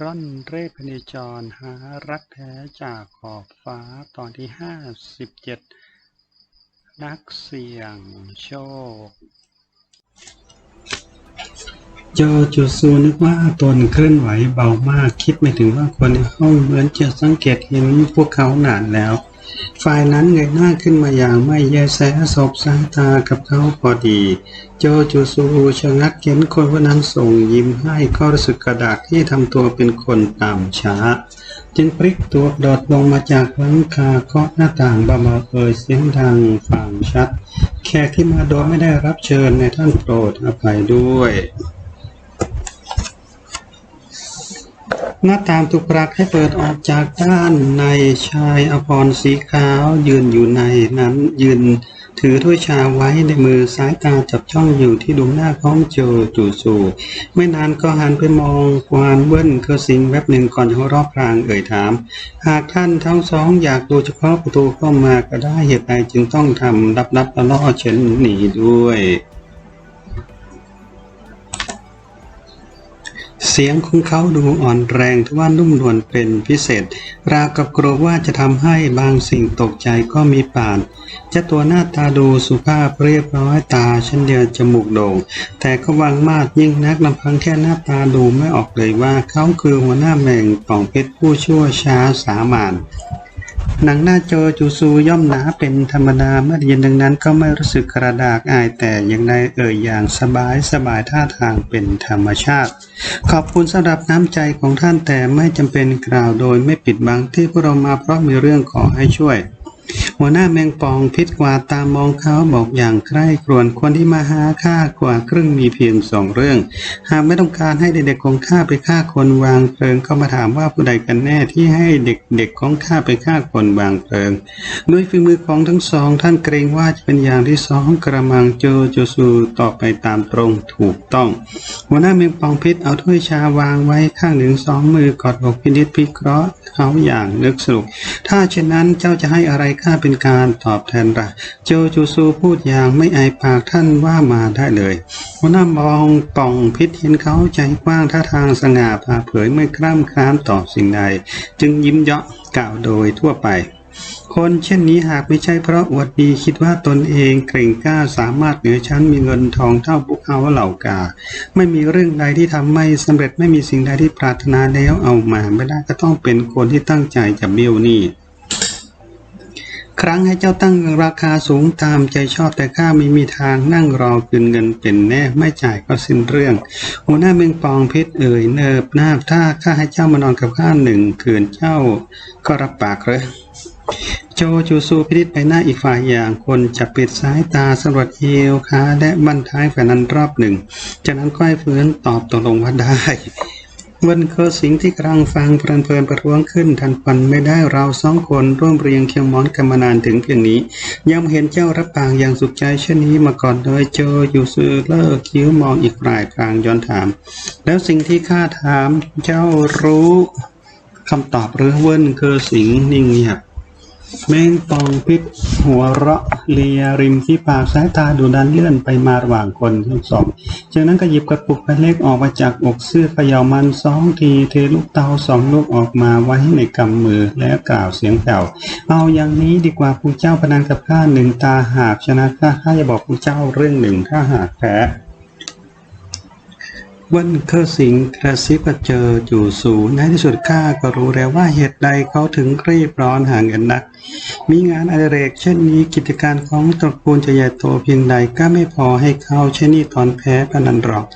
ร่อนเร่พเนจรหารักแท้จากขอบฟ้าตอนที่ห้าสิบเจ็ดนักเสี่ยงโชคโจจูซูนึกว่าตนเคลื่อนไหวเบามากคิดไม่ถึงว่าคนในห้องเหมือนจะสังเกตเห็นพวกเขานานแล้ว ฝ่ายนั้นเงยหน้าขึ้นมาอย่างไม่แยแสสบสายตากับเขาพอดี โจจูซูชะงักเห็นคนคนนั้นส่งยิ้มให้ก็รู้สึกกระดากที่ทำตัวเป็นคนตามช้า จึงพลิกตัวโดดลงมาจากหลังคาเคาะหน้าต่างบาๆเอ่ยเสียงดังฟังชัด แขกที่มาโดยไม่ได้รับเชิญในท่านโปรดอภัยด้วย หน้าต่างถูกปรับให้เปิดออกจากด้านในชายอภรณ์สีขาวยืนอยู่ในนั้นยืน ถือถ้วยชาไว้ในมือสายตาจับจ้องอยู่ที่ดวงหน้าของโจจูซูไม่นานก็หันไปมองควานเบิ้ลเคอสิงแวบหนึ่งก่อนจะหัวรอบพลางเอ่ยถาม หากท่านทั้งสองอยากดูเฉพาะประตูเข้ามาก็ได้เหตุใดจึงต้องทำรับรับๆล่อๆเช่นนี้ด้วย เสียงของเขาดูอ่อนแรงทว่านุ่มนวลเป็นพิเศษ ราวกับกลัวว่าจะทำให้บางสิ่งตกใจก็มีป่านเจะตัวหน้าตาดูสุภาพเรียบร้อยตาเช่นเดียวจมูกโด่ง แต่ก็วางมาดยิ่งนักลำพังแค่หน้าตาดูไม่ออกเลยว่าเขาคือหัวหน้าแมงป่องเพชรผู้ชั่วช้าสามานหนังหน้าโจจูซูย่อมหนาเป็นธรรมดาเมื่อได้ยินดังนั้นก็ไม่รู้สึกกระดากอายแต่อย่างใดเอ่ยอย่างสบายสบายท่าทางเป็นธรรมชาติ ขอบคุณสำหรับน้ำใจของท่านแต่ไม่จำเป็นกล่าวโดยไม่ปิดบังที่พวกเรามาเพราะมีเรื่องขอให้ช่วย หัวหน้าแมงปองพิษกว่าตามมองเขาบอกอย่างใคร่ครวญคนที่มาหาข้ากว่าครึ่งมีเพียงสองเรื่อง หากไม่ต้องการให้เด็กๆของข้าไปฆ่าคนวางเพลิงก็มาถามว่าผู้ใดกันแน่ที่ให้เด็กๆของข้าไปฆ่าคนวางเพลิง ด้วยฝีมือของทั้งสอง ท่านเกรงว่าจะเป็นอย่างที่สองกระมังโจโจซูต่อไปตามตรงถูกต้อง หัวหน้าเมงปองพิษเอาถ้วยชาวางไว้ข้างหนึ่งสองมือกอดอกพินิจพิเคราะห์เขาอย่างนึกสนุกถ้าเช่นนั้นเจ้าจะให้อะไรข้าเป็นการตอบแทนละโจจูซูพูดอย่างไม่อายปากท่านว่ามาได้เลยหัวหน้ามองป่องพิษเห็นเขาใจกว้างท่าทางสง่าผ่าเผยไม่คร่ำครามต่อสิ่งใด จึงยิ้มเยาะกล่าวโดยทั่วไปคนเช่นนี้หากไม่ใช่เพราะอวดดีคิดว่าตนเองเกรงกล้าสามารถเหนือชั้นมีเงินทองเท่าพวกเขาเหล่ากา ไม่มีเรื่องใดที่ทำไม่สำเร็จไม่มีสิ่งใดที่ปรารถนาแล้วเอามาไม่ได้ก็ต้องเป็นคนที่ตั้งใจจะเบี้ยวนี้ ครั้งให้เจ้าตั้งราคาสูงตามใจชอบแต่ข้าไม่มีทางนั่งรอคืนเงินเป็นแน่ไม่จ่ายก็สิ้นเรื่อง หัวหน้าเมืองปองเพชรเอ่ยเนิบนาบถ้าข้าให้เจ้ามานอนกับข้าหนึ่งคืนเจ้าก็รับปากเลยโจจูซูพินิจไปหน้าอีกฝ่ายอย่างคนจะปิดสายตาสำรวจเอวขาและบั้นท้ายแฝนั้นรอบหนึ่ง จากนั้นก็ให้ฟื้นตอบตกลงว่าได้ วันเคอสิงที่กำลังฟังเพลินเพลินประท้วงขึ้น ทันควันไม่ได้เราสองคนร่วมเรียงเคียงมอนกันมานานถึงเพียงนี้ยังเห็นเจ้ารับปากอย่างสุขใจเช่นนี้มาก่อนเลยเจออยู่ซื้อเลิกคิ้วมองอีกฝ่ายกลางย้อนถาม แล้วสิ่งที่ข้าถามเจ้ารู้คำตอบหรือเวิ้นเคอสิงนิ่งเงียบ แมงปองพิษหัวเราะเลียริมที่ปากสายตาดูดันเลื่อนไปมาระหว่างคนทั้งสองจากนั้นก็หยิบกระปุกใบเล็กออกมาจากอกเสื้อเขย่ามันสองทีเทลูกเตาสองลูกออกมาไว้ในกำมือแล้วกล่าวเสียงแผ่วเอาอย่างนี้ดีกว่าผู้เจ้าพนันกับข้าหนึ่งตาหากชนะข้าข้าจะบอกผู้เจ้าเรื่องหนึ่งถ้าหากแพ้ วันเคอสิงกระซิบกับเจอจู่สูในที่สุดข้าก็รู้แล้วว่าเหตุใดเขาถึงรีบร้อนหาเงินนัก มีงานอดิเรกเช่นนี้กิจการของตระกูลจะใหญ่โตเพียงใดก็ไม่พอให้เขาใช้นี่ตอนแพ้พนันหรอก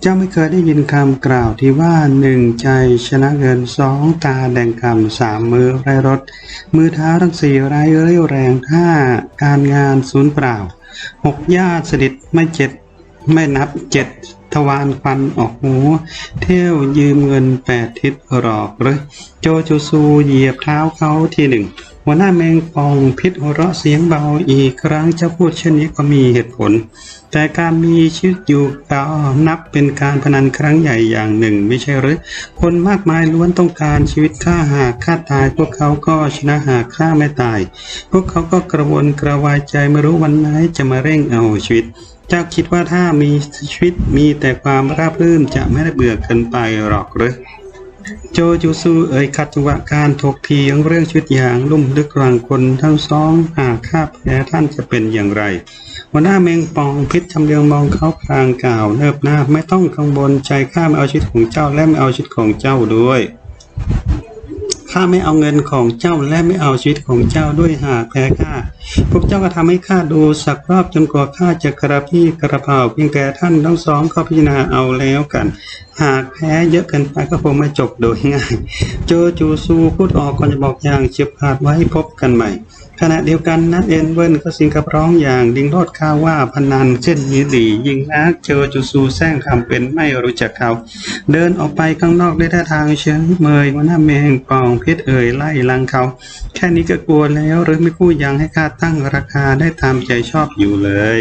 เจ้าไม่เคยได้ยินคำกล่าวที่ว่าหนึ่งใจชนะเงินสองตาแดงคำสามมือไร้รถ มือเท้าทั้งสี่ไร้เรี่ยวแรงห้าการงานศูนย์เปล่าหกญาติสนิทไม่เจ็ดไม่นับเจ็ด ทวารควันออกหู เที่ยวยืมเงินแปดทิศหลอกหรือโจจูซูเหยียบเท้าเขาทีหนึ่งหัวหน้าแมงปองพิษหัวเราะเสียงเบาอีกครั้งจ้าพูดเช่นนี้ก็มีเหตุผล แต่การมีชีวิตอยู่ก็นับเป็นการพนันครั้งใหญ่อย่างหนึ่ง ไม่ใช่หรือ คนมากมายล้วนต้องการชีวิตข้าหากข้าตาย พวกเขาก็ชนะหากข้าไม่ตาย พวกเขาก็กระวนกระวายใจไม่รู้วันไหนจะมาเร่งเอาชีวิต เจ้าคิดว่าถ้ามีชีวิตมีแต่ความราบรื่นจะไม่ได้เบื่อเกินไปหรอกหรือโจจูซูเอ่ยขัดจังหวะการถกเถียงเรื่องชีวิตอย่างลุ่มลึกกลางคนทั้งสองหากข้าแพ้ท่านจะเป็นอย่างไรหัวหน้าเมงปองพิษจำเรียงมองเขาพลางกล่าวเนิบหน้าไม่ต้องกังวลใจข้าไม่เอาชีวิตของเจ้าและไม่เอาชีวิตของเจ้าด้วย ข้าไม่เอาเงินของเจ้าและไม่เอาชีวิตของเจ้าด้วยหากแพ้ข้า พวกเจ้าก็ทำให้ข้าดูสักรอบจนกว่าข้าจะกระพี่กระเพาเพียงแต่ท่านต้องซ้อมข้อพิจารณาเอาแล้วกัน หากแพ้เยอะเกินไปก็คงไม่จบโดยง่ายโจจูซูพูดออกก่อนจะบอกอย่างเฉียบขาดไว้พบกันใหม่ ขณะเดียวกันนัดเอ็นเวิร์นก็สิงกับร้องอย่างดิ้งโลดข้าวว่าพนันเช่นนี้ดี ยิงนักเจจูซูแซงคำเป็นไม่รู้จักเขา เดินออกไปข้างนอกด้วยท่าทางเชิงเมยว่าหน้าแมงปองเพชรเอ่ยไล่ลังเขา แค่นี้ก็กลัวแล้วหรือไม่พูดยังให้ข้าตั้งราคาได้ตามใจชอบอยู่เลย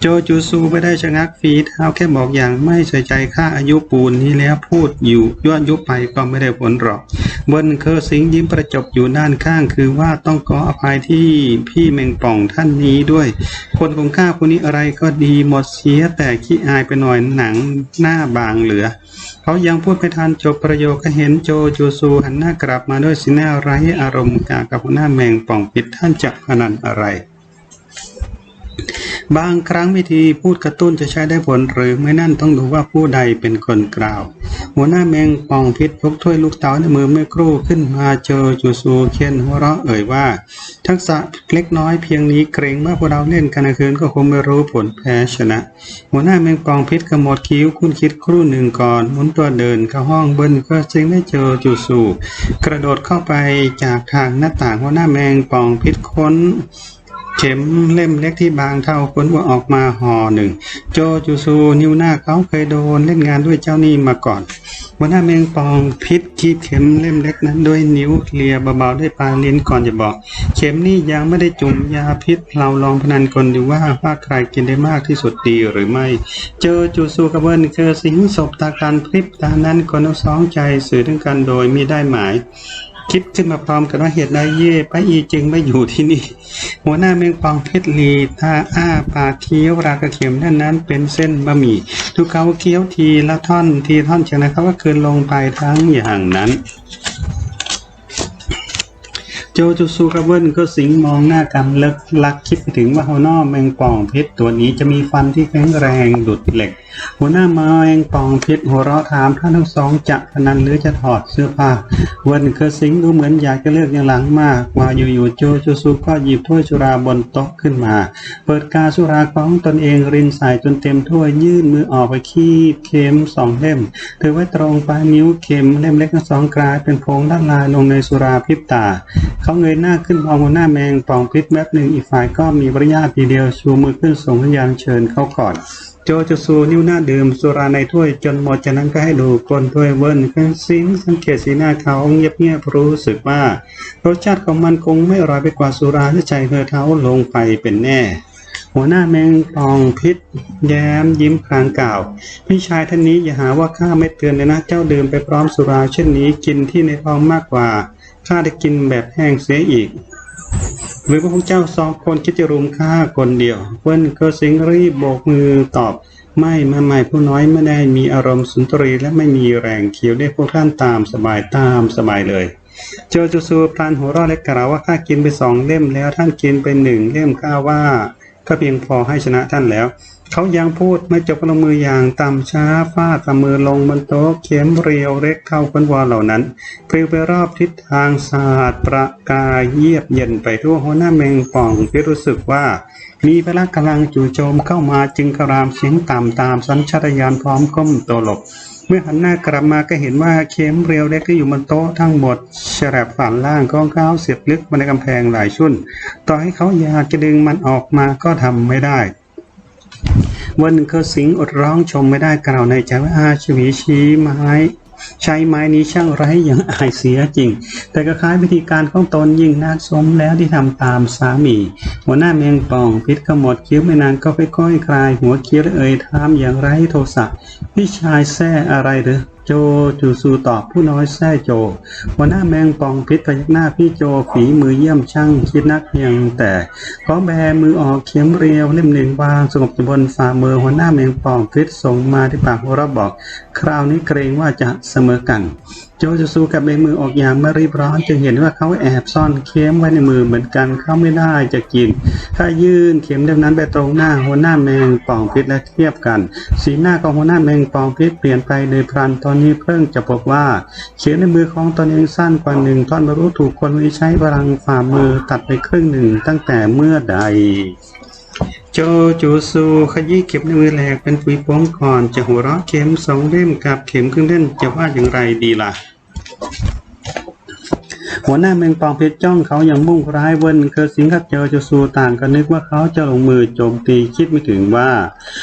โจจูซูไม่ได้ชะงักฝีเท้าแค่บอกอย่างไม่ใส่ใจค่าอายุปูนนี้แล้วพูดอยู่ย้อนยุไปก็ไม่ได้ผลหรอกบนเคอร์สิงยิ้มประจบอยู่ด้านข้างคือว่าต้องขออภัยที่พี่เมงป่องท่านนี้ด้วย คนของข้าคนนี้อะไรก็ดีหมดเสียแต่ขี้อายไปหน่อยหนังหน้าบางเหลือเขายังพูดไม่ทันจบประโยคก็เห็นโจจูซูหันหน้ากลับมาด้วยสีหน้าไร้อารมณ์กากับหัวหน้าแมงป่องปิดท่านจะพนันอะไร บางครั้งวิธีพูดกระตุ้นจะใช้ได้ผลหรือไม่นั่นต้องดูว่าผู้ใดเป็นคนกล่าว หัวหน้าแมงป่องพิษพกถ้วยลูกเต๋าในมือเมื่อครู่ขึ้นมาเจอจูซูเคียนหัวเราะเอ่ยว่า ทักษะเล็กน้อยเพียงนี้เกรงว่าพวกเราเล่นกันคืนก็คงไม่รู้ผลแพ้ชนะ หัวหน้าแมงป่องพิษกระหมดคิ้วคุณคิดครู่หนึ่งก่อนหมุนตัวเดินเข้าห้องเบิ้ลก็จึงได้เจอจูซูกระโดดเข้าไปจากทางหน้าต่างหัวหน้าแมงป่องพิษค้น เข็มเล่มเล็กที่บางเท่าค้นว่าออกมาห่อหนึ่ง โจจูซูนิ้วหน้าเขาเคยโดนเล่นงานด้วยเจ้านี่มาก่อนวันหน้าเมงปองพิษคีบเข็มเล่มเล็กนั้นด้วยนิ้วเคลียเบาๆด้วยปลายลิ้นก่อนจะบอก เข็มนี่ยังไม่ได้จุ่มยาพิษ เราลองพนันกันดูว่าว่าใครกินได้มากที่สุดดีหรือไม่ เจอจูซูกับเบิร์นเคอสิงศพตาการพริบตานั้นคนทั้งสองใจสื่อถึงกันโดยมีได้หมาย คิดขึ้นมาพร้อมกันว่าเหตุใดเย่ไปอีจึงไม่อยู่ที่นี่ หัวหน้าเมงปองเพชรลีตาอ้าปากเคี้ยวรากระเข็มด้านนั้น เป็นเส้นบะหมี่ทุกเขาเคี้ยวทีละท่อนทีท่อนจากนั้นเขาก็คืนลงไปทั้งอย่างนั้นโจจูซูกับเบิ้ลก็สิงมองหน้ากันเลิกลักคิดไปถึงว่าหัวหน้าแมงป่องเพิษตัวนี้จะมีฟันที่แข็งแรงดุดเหล็ก หัวหน้าแมงปองพิษหัวเราะถามท่านทั้งสองจะพนันหรือจะถอดเสื้อผ้าเบิ้ลเคอสิงดูเหมือนอยากจะเลือกอย่างหลังมากว่าอยู่ๆโจจูซูก็หยิบถ้วยสุราบนโต๊ะขึ้นมา เปิดกาสุราของตนเองรินใส่จนเต็มถ้วยยื่นมือออกไปคีบเข็มสองเล่มถือไว้ตรงปลายนิ้วเข็มเล่มเล็กทั้งสองกลายเป็นโพงด้านลายลงในสุราพริบตา เขาเงยหน้าขึ้นมองหัวหน้าแมงปองพิษแป๊บหนึ่งอีกฝ่ายก็มีบริญาตทีเดียวชูมือขึ้นส่งสัญญาณเชิญเขาก่อน โจจะสูนิ้วหน้าดื่มสุราในถ้วยจนหมดจากนั้นก็ให้ดูกลนถ้วยเวิร์นขึ้นซิงสังเกตสีหน้าเขาเงียบเงียบรู้สึกว่ารสชาติของมันคงไม่อร่อยไปกว่าสุราที่ใจเธอเท้าลงไปเป็นแน่ หัวหน้าแมงปองพิษ แย้มยิ้มพลางกล่าว พี่ชายท่านนี้อย่าหาว่าข้าไม่เตือนเลยนะเจ้าดื่มไปพร้อมสุราเช่นนี้กินที่ในท้องมากกว่าข้าได้กินแบบแห้งเสียอีก หรือว่าพวกเจ้าสองคนคิดจะรุมฆ่าคนเดียวเปิ้ลก็สิงรีบโบกมือตอบ ไม่มาใหม่ผู้น้อยไม่ได้มีอารมณ์สุนทรีและไม่มีแรงเคี้ยวได้พวกท่านตามสบายตามสบายเลยโจจูซูพลานหัวรอดและกล่าวว่าข้ากินไปสองเล่มแล้วท่านกินไปหนึ่งเล่มข้าว่าก็เพียงพอให้ชนะท่านแล้ว เขายังพูดไม่จบลงมืออย่างต่ำช้าฟาดมือลงบนโต๊ะเข็มเรียวเล็กเข้าคนวอเหล่านั้นปลิวไปรอบทิศทางศาสตร์ประกายเยียบเย็นไปทั่วหัวหน้าแมงป่องที่รู้สึกว่า มีพละกำลังจู่โจมเข้ามาจึงครามเสียงต่ำตามสัญชาตญาณพร้อมก้มตัวหลบเมื่อหันหน้ากลับมาก็เห็นว่าเข็มเรียวเล็กที่อยู่บนโต๊ะทั้งหมดฉลับฝันล่างก้องก้าวเสียบลึกมาในกำแพงหลายชุ่น ต่อให้เขาอยากจะดึงมันออกมาก็ทำไม่ได้ วันหนึ่งเขาสิงอดร้องชมไม่ได้กล่าวในใจว่าอาชวีชี้ไม้ใช้ไม้นี้ช่างไร้อย่างอายเสียจริง แต่ก็คล้ายวิธีการของตนยิ่งนักสมแล้วที่ทำตามสามี หัวหน้าเมงป่องพิษขมดคิ้วไม่นานก็ค่อยๆคลาย หัวคิ้วและเอ่ยถามอย่างไร้โทสะพี่ชายแท้อะไรหรือ โจจูซูตอบผู้น้อยแท้โจหัวหน้าแมงปองพิษพยักหน้าพี่โจฝีมือเยี่ยมช่างคิดนักเพียงแต่ขอแบมือออกเข็มเรียวเล่มหนึ่งวางสงบอยู่บนฝ่ามือหัวหน้าแมงปองพิษส่งมาที่ปากหัวเราะบอก คราวนี้เกรงว่าจะเสมอกัน โจจูซูกับเบมือออกอย่างไม่รีบร้อนจึงเห็นว่าเขาแอบซ่อนเข็มไว้ในมือเหมือนกันเขาไม่ได้จะกินถ้ายื่นเข็มเล่มนั้นไปตรงหน้าหัวหน้าแมงป่องพิษและเทียบกัน สีหน้าของหัวหน้าแมงป่องพิษเปลี่ยนไปโดยพลันตอนนี้เพิ่งจะพบว่าเขียนในมือของตนเองสั้นกว่าหนึ่งท่อนไม่รู้ถูกคนนี้ใช้พลังฝ่ามือตัดไปครึ่งหนึ่งตั้งแต่เมื่อใด โจจูซูขยี้เข็มในมือแหลกเป็นปุ๋ยโป้งก่อนจะหัวเราะเข็มสองเล่มกับเข็มครึ่งเล่มจะว่าอย่างไรดีล่ะ หัวหน้าแมงปองเพชรจ้องเขาอย่างมุ่งร้ายเวินเคอสิงกับเจอจูซูต่างกันนึกว่าเขาจะลงมือโจมตีคิดไม่ถึงว่า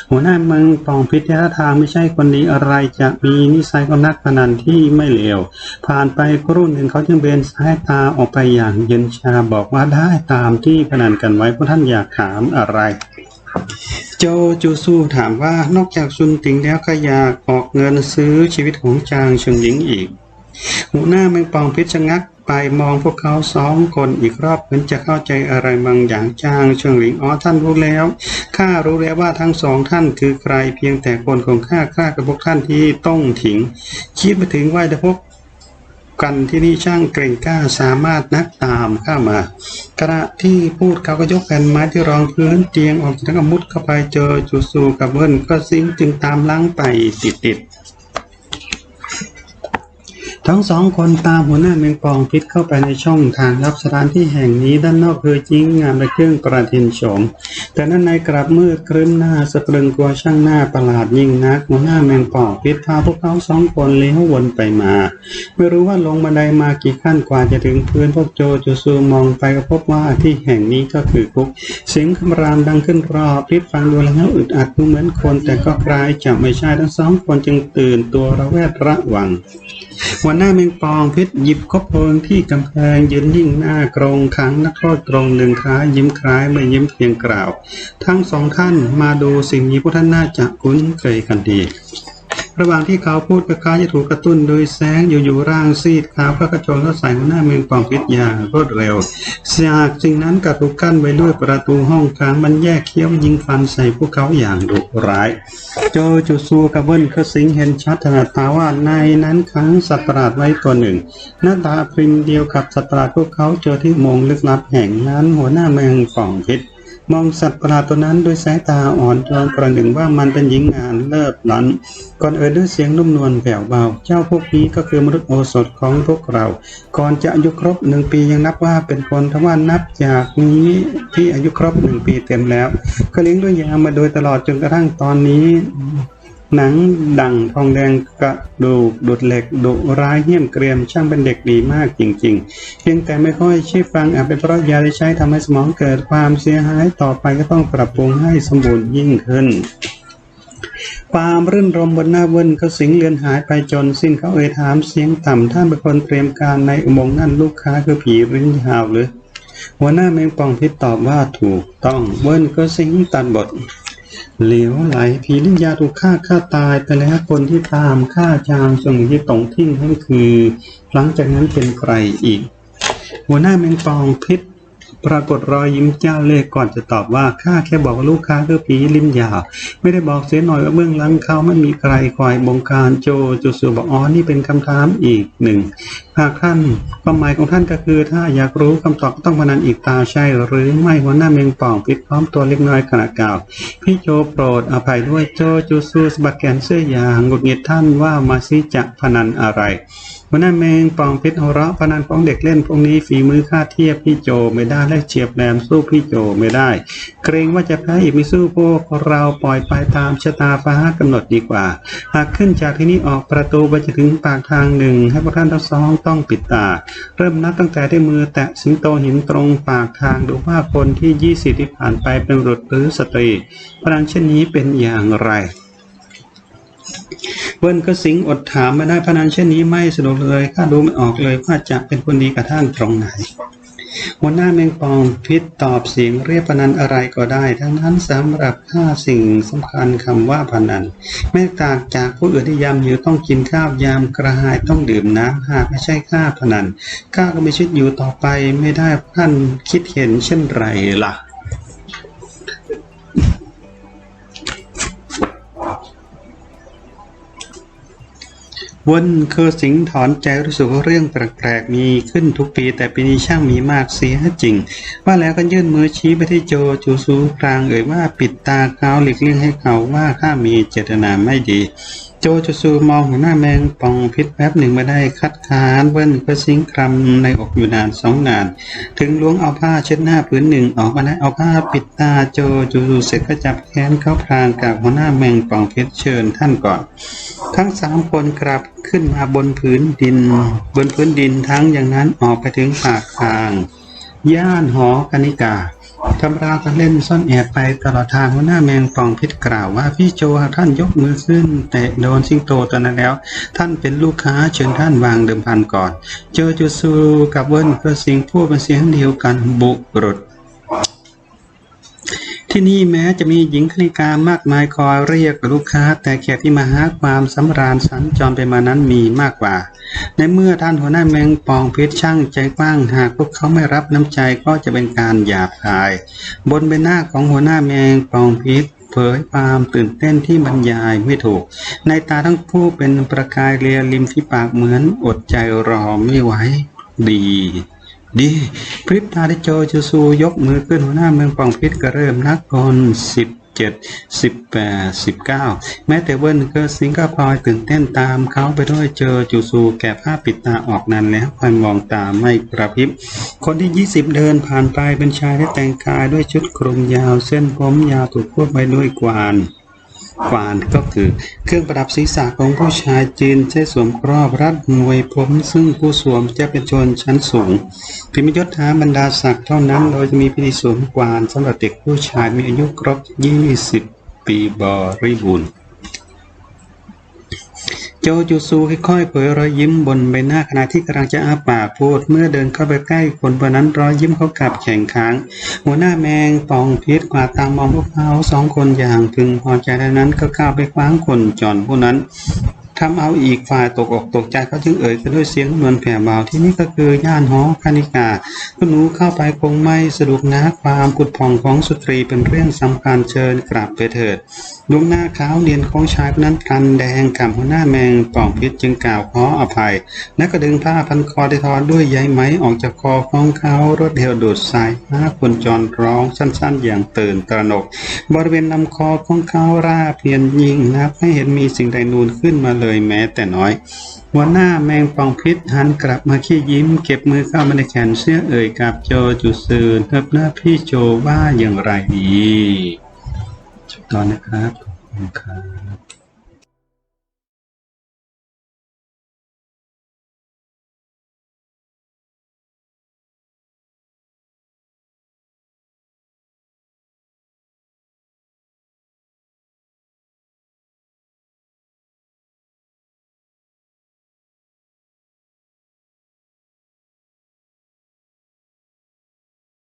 หัวหน้าแมงปองเพชรท่าทางไม่ใช่คนดีอะไรจะมีนิสัยของนักพนันที่ไม่เลวผ่านไปครู่หนึ่งเขาจึงเบนสายตาออกไปอย่างเย็นชาบอกว่าได้ตามที่พนันกันไว้พวกท่านอยากถามอะไร โจจูซูถามว่านอกจากซุนติงแล้วก็อยากออกเงินซื้อชีวิตของจางเชิงหญิงอีกหัวหน้าแมงปองพิชะงักไปมองพวกเขาสองคนอีกรอบเหมือนจะเข้าใจอะไรบางอย่างจางเชิงหลิงอ๋อท่านรู้แล้วข้ารู้แล้วว่าทั้งสองท่านคือใครเพียงแต่คนของข้าข้ากับพวกท่านที่ต้องถิง คิดมาถึงว่าจะพบ กันที่นี่ช่างเกรงกล้าสามารถนักตามเข้ามา ขณะที่พูดเขาก็ยกแผ่นไม้ที่รองพื้นเตียงออกจากแล้วก็มุดเข้าไปเจอจูซูกับเบิ้ลก็ซิงจึงตามล้างไปติดติดๆทั้งสองคนตามหัวหน้าแมงปองพิษเข้าไปในช่องทางลับสถานที่แห่งนี้ด้านนอกคือจริงงามและเครื่องประทินโฉม แต่ด้นในกลับมืดครึ้มหน้าสะพรึงกลัวช่างหน้าประหลาดยิ่งนักหัวหน้าแมงป่องพิษพาพวกเขาสองคนเลี้ยววนไปมา ไม่รู้ว่าลงบันไดมากี่ขั้นกว่าจะถึงพื้นพวกโจจูซูมองไปก็พบว่าที่แห่งนี้ก็คือคุก เสียงคำรามดังขึ้นรอบพิษฟังดูแล้วอึดอัดดูเหมือนคนแต่ก็คล้ายจะไม่ใช่ทั้งสองคนจึงตื่นตัวระแวดระวังหัวหน้าแมงปองพิษหยิบคบเพลิงที่กำแพงยืนยิ่งหน้ากรงขังนักโทษกรงหนึ่งคล้ายยิ้มคล้ายไม่ยิ้มเพียงกล่าวทั้งสองท่านมาดูสิ่งนี้พวกท่านน่าจะคุ้นเคยกันดี ระหว่างที่เขาพูดก็คล้าจะถูกกระตุ้นโดยแสงอยู่ๆร่างซีดขาวพระกระจนก็ใส่หัวหน้าแมงปองพิษอย่างรวดเร็วจากสิ่งนั้นก็ถูกกั้นไว้ด้วยประตูห้องขังมันแยกเคี้ยวยิงฟันใส่พวกเขาอย่างดุร้าย โจจูซูกับเบิ้ลคสิงเห็นชัดถนัดตาว่าในนั้นขังสัตว์ประหลาดไว้ตัวหนึ่ง หน้าตาพริมเดียวกับสัตว์ประหลาดพวกเขาเจอที่มงลึกลับแห่งนั้นหัวหน้าแมงป่องพิษ มองสัตว์ประหลาดตัวนั้นด้วยสายตาอ่อนโยนประหนึ่งว่ามันเป็นหญิงงานเลิศล้ำก่อนเอ่ยด้วยเสียงนุ่มนวลแผ่วเบา เจ้าพวกนี้ก็คือมนุษย์โอสถของพวกเรา ก่อนจะอายุครบหนึ่งปียังนับว่าเป็นคนทว่านับจากนี้ที่อายุครบหนึ่งปีเต็มแล้วก็เลี้ยงด้วยยามาโดยตลอดจนกระทั่งตอนนี้ หนังดั่งทองแดงกระดูกดุดเหล็กดุร้ายเหี้ยมเกรียมช่างเป็นเด็กดีมากจริง ๆ เพียงแต่ไม่ค่อยเชื่อฟังอาจเป็นเพราะยาที่ใช้ทำให้สมองเกิดความเสียหายต่อไปก็ต้องปรับปรุงให้สมบูรณ์ยิ่งขึ้นความรื่นรมบนหน้าเวินก็สิงเลือนหายไปจนสิ้นเขาเอ่ยถามเสียงต่ำท่านเป็นคนเตรียมการในอุโมงค์นั่นลูกค้าคือผีหรือยาวหรือ หัวหน้าแมงปองพิษตอบว่าถูกต้องเวินก็สิงตัดบท เหลวไหลผีลิยาถูกฆ่าฆ่าตายไปแล้วคนที่ตามฆ่าจางส่วนที่ตรงทิ้งนั่นคือ หลังจากนั้นเป็นใครอีก หัวหน้าแมงปองพิษ ปรากฏรอยยิ้มเจ้าเล่ห์ก่อนจะตอบว่าข้าแค่บอกว่าลูกค้าคือผีลิ้มยาว ไม่ได้บอกเสียหน่อยว่าเบื้องหลังเขาไม่มีใครคอยบงการโจจูสูบอกอ๋อนี่เป็นคำถามอีกหนึ่งหากท่านความหมายของท่านก็คือ ถ้าอยากรู้คำตอบก็ต้องพนันอีกตาใช่ หรือไม่หัวหน้าแมงป่องปิดพร้อมตัวเล็กน้อยขนาดกล่าวพี่โจโปรดอภัยด้วยโจจูซูสบัดแกนเสื้อยางหงุดหงิดท่านว่ามาซิจะพนันอะไร หัวหน้าแมงป่องพิษหัวเราะพนันของเด็กเล่นพวกนี้ฝีมือค่าเทียบพี่โจไม่ได้และเฉียบแหลมสู้พี่โจไม่ได้ เกรงว่าจะแพ้อีกไม่สู้พวกเราปล่อยไปตามชะตาฟ้ากำหนดดีกว่า หากขึ้นจากที่นี้ออกประตูไปจะถึงปากทางหนึ่ง ให้พวกท่านทั้งสองต้องปิดตา เริ่มนับตั้งแต่ที่มือแตะสิงโตหินตรงปากทางดูว่าคนที่ยี่สิบที่ผ่านไปเป็นรุษหรือสตรีพลังเช่นนี้เป็นอย่างไร เบิ้ลก็สิงอดถามไม่ได้พนันเช่นนี้ไม่สนุกเลยข้าดูไม่ออกเลยว่าจะเป็นคนดีกับท่านตรงไหนหัวหน้าแมงปองพิษตอบเสียงเรียกพนันอะไรก็ได้ ทั้งนั้นสำหรับข้าสิ่งสำคัญคำว่าพนันไม่ต่างจากผู้อื่นที่ยามหิวต้องกินข้าวยามกระหายต้องดื่มน้ำหากไม่ใช่ข้าพนันข้าก็มีชีวิตอยู่ต่อไปไม่ได้ท่านคิดเห็นเช่นไรล่ะ วนเคอสิงถอนใจรู้สึกว่าเรื่องแปลกๆมีขึ้นทุกปี แต่ปีนี้ช่างมีมากเสียจริง ว่าแล้วก็ยื่นมือชี้ไปที่โจจูซูพลางเอ่ยว่าปิดตาเขาหลีกเลี่ยงให้เขาว่าข้ามีเจตนาไม่ดี โจจูซูมองหัวหน้าแมงป่องพิษแป๊บหนึ่งไม่ได้คัดค้านเบิ้ลก็สิงครำในอกอยู่นานสองนาน ถึงล้วงเอาผ้าเช็ดหน้าผืนหนึ่งออกมาได้วเอาผ้าปิดตาโจจูซูเสร็จก็จับแขนเขาพลางกับหัวหน้าแมงป่องพิษเชิญท่านก่อน ทั้งสามคนกลับขึ้นมาบนพื้นดิน บนพื้นดินทั้งอย่างนั้นออกไปถึงปากทาง ย่านหอกนิกา ทำราวกันเล่นซ่อนแอบไปตลอดทางหัวหน้าแมงป่องพิษกล่าวว่าพี่โจท่านยกมือขึ้นแต่โดนสิงโตตอนนั้นแล้ว ท่านเป็นลูกค้าเชิญท่านวางเดิมพันก่อน เจอจูซูกับเวิร์นเพื่อสิงพูดเป็นเสียงเดียวกันบุรุษ ที่นี่แม้จะมีหญิงคณิกามากมายคอยเรียกลูกค้า แต่แขกที่มาหาความสำราญสัญจรไปมานั้นมีมากกว่า ในเมื่อท่านหัวหน้าแมงปองเพชรช่างใจกว้างหากพวกเขาไม่รับน้ำใจก็จะเป็นการหยาบคาย บนใบหน้าของหัวหน้าแมงปองเพิษเผยความตื่นเต้นที่บรรยายไม่ถูก ในตาทั้งคู่เป็นประกายเลียริมฝีปากเหมือนอดใจรอไม่ไหวดี ดีพริบตาที่โจจูซูยกมือขึ้นหัวหน้าเมืองปองพิษก็เริ่มนักกลสิบเจ็ดสิบแปดสิบเก้าแม้แต่เวิร์นเกอร์สิงก็พลอยตื่นเต้นตามเขาไปด้วยเจอจูซูแกะผ้าปิดตาออกนั้นแล้วคอยมองตาไม่กระพริบ คนที่ยี่สิบเดินผ่านไปเป็นชายที่แต่งกายด้วยชุดคลุมยาวเส้นผมยาวถูกควบไว้ด้วยกวาน กวานก็คือ เครื่องประดับศีรษะของผู้ชายจีนใช้สวมครอบรัดมวยผม ซึ่งผู้สวมจะเป็นชนชั้นสูงพิมยศถาบรรดาศักดิ์เท่านั้นโดยจะมีพิธีสวมกวานสำหรับเด็กผู้ชายมีอายุครบ 20 ปีบริบูรณ์ โจจูซูค่อยๆเผยรอยยิ้มบนใบหน้าขณะที่กำลังจะอ้าปากพูด เมื่อเดินเข้าไปใกล้คนบนนั้นรอยยิ้มเขากลับแข็งค้าง หัวหน้าแมงปองพิษกวาดตามองพวกเขาสองคนอย่างพึงพอใจดังนั้นก็ก้าวไปคว้างคนจอนผู้นั้น ทำเอาอีกฝ่ายตกอกตกใจเขาจึงเอ่ยกันด้วยเสียงนวลแผ่เบาที่นี่ก็คือย่านหอคณิกาคุณหนูเข้าไปคงไม่สะดวกนะความผุดผ่องของสตรีเป็นเรื่องสำคัญเชิญกลับไปเถิดดวงหน้าขาวเนียนของชายคนนั้นพันแดงกับหัวหน้าแมงป่องพิษจึงกล่าวขออภัย และก็ดึงผ้าพันคอที่ทอด้วยใยไหมออกจากคอของเขารวดเร็วดูดสายผ้าคนจรร้องสั้นๆ อย่างตื่นตระหนก บริเวณลำคอของเขาราบเพียนยิงนับให้เห็นมีสิ่งใดนูนขึ้นมาเลยแม้แต่น้อย หัวหน้าแมงปองพิษหันกลับมาขี้ยิ้ม เก็บมือเข้ามาในแขนเสื้อเอ่ยกับโจจุซืนเทิบหน้าพี่โจว่าอย่างไรดีจบตอนนะครับขอบคุณครับ